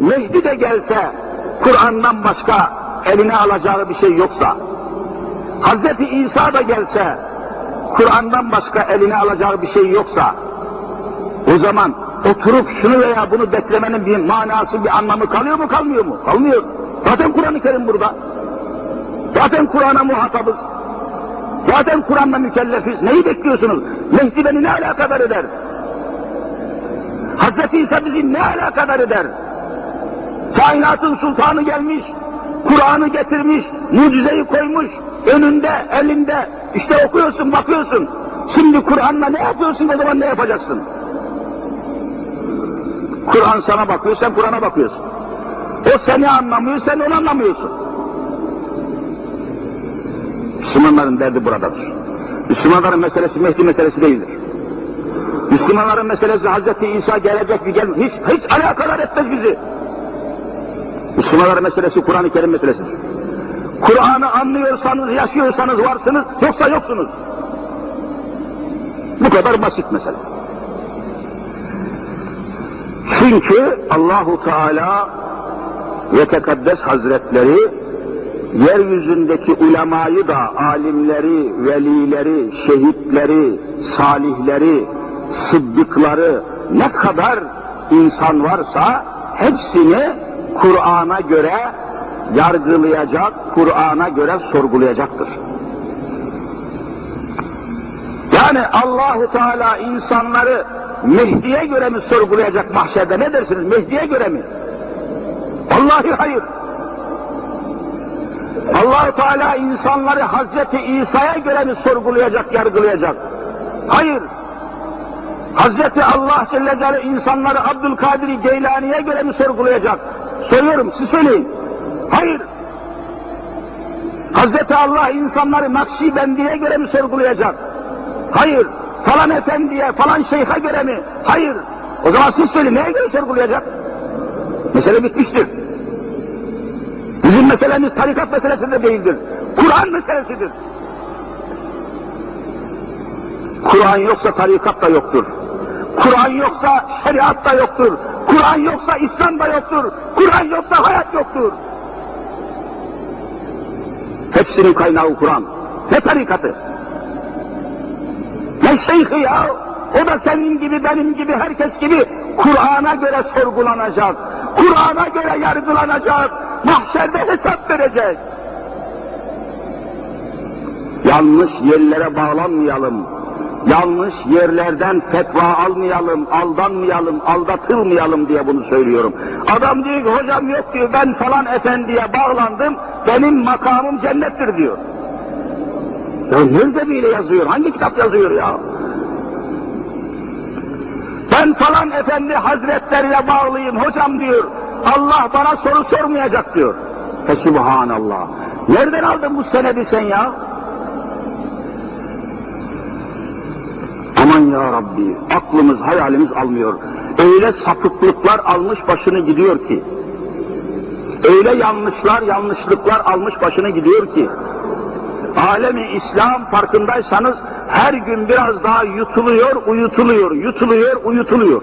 Mehdi de gelse Kur'an'dan başka eline alacağı bir şey yoksa, Hazreti İsa da gelse Kur'an'dan başka eline alacağı bir şey yoksa, o zaman oturup şunu veya bunu beklemenin bir manası, bir anlamı kalıyor mu kalmıyor mu? Kalmıyor. Zaten Kur'an-ı Kerim burada. Zaten Kur'an'a muhatabız. Zaten Kur'an'la mükellefiz. Neyi bekliyorsunuz? Mehdi beni ne alakadar eder? Hazreti İsa bizi ne alakadar eder? Kainatın sultanı gelmiş, Kur'an'ı getirmiş, mucizeyi koymuş, önünde, elinde, işte okuyorsun, bakıyorsun. Şimdi Kur'an'la ne yapıyorsun o zaman ne yapacaksın? Kur'an sana bakıyor, sen Kur'an'a bakıyorsun. O seni anlamıyor, sen onu anlamıyorsun. Müslümanların derdi buradadır. Müslümanların meselesi Mehdi meselesi değildir. Müslümanların meselesi Hazreti İsa gelecek mi gelmeyecek hiç, hiç alakadar etmez bizi. Müslümanların meselesi Kur'an-ı Kerim meselesidir. Kur'an'ı anlıyorsanız, yaşıyorsanız varsınız, yoksa yoksunuz. Bu kadar basit mesele. Çünkü Allahu Teala ve Tekaddes Hazretleri yeryüzündeki ulemayı da, alimleri, velileri, şehitleri, salihleri, sıddıkları ne kadar insan varsa hepsini Kur'an'a göre yargılayacak, Kur'an'a göre sorgulayacaktır. Yani Allahu Teala insanları Mehdi'ye göre mi sorgulayacak mahşerde ne dersiniz? Mehdi'ye göre mi? Vallahi hayır. allah Teala insanları Hazreti İsa'ya göre mi sorgulayacak, yargılayacak? Hayır. Hazreti Allah Celle Celaluhu insanları Abdülkadir Geylani'ye göre mi sorgulayacak? Soruyorum, siz söyleyin. Hayır. Hazreti Allah insanları Nakşibendi'ye göre mi sorgulayacak? Hayır. Falan efendiye, falan şeyhe göre mi? Hayır. O zaman siz söyleyin, neye göre sorgulayacak? Mesele bitmiştir. Bizim meselemiz tarikat meselesi de değildir. Kur'an meselesidir. Kur'an yoksa tarikat da yoktur. Kur'an yoksa şeriat da yoktur. Kur'an yoksa İslam da yoktur. Kur'an yoksa hayat yoktur. Hepsinin kaynağı Kur'an. Ne tarikatı? Ne şeyhi ya? O da senin gibi, benim gibi, herkes gibi Kur'an'a göre sorgulanacak. Kur'an'a göre yargılanacak. Mahşerde hesap verecek. Yanlış yerlere bağlanmayalım. Yanlış yerlerden fetva almayalım, aldanmayalım, aldatılmayalım diye bunu söylüyorum. Adam diyor ki hocam yok diyor ben falan efendiye bağlandım, benim makamım cennettir diyor. Ya nerede böyle yazıyor? Hangi kitap yazıyor ya? Ben falan efendi hazretlerine bağlıyım hocam diyor. Allah bana soru sormayacak diyor. Fesubhanallah. Nereden aldın bu senedi sen ya? Aman ya Rabbi, aklımız, hayalimiz almıyor. Öyle sapıklıklar almış başını gidiyor ki, öyle yanlışlar, yanlışlıklar almış başını gidiyor ki, alemi İslam farkındaysanız her gün biraz daha yutuluyor, uyutuluyor, yutuluyor, uyutuluyor.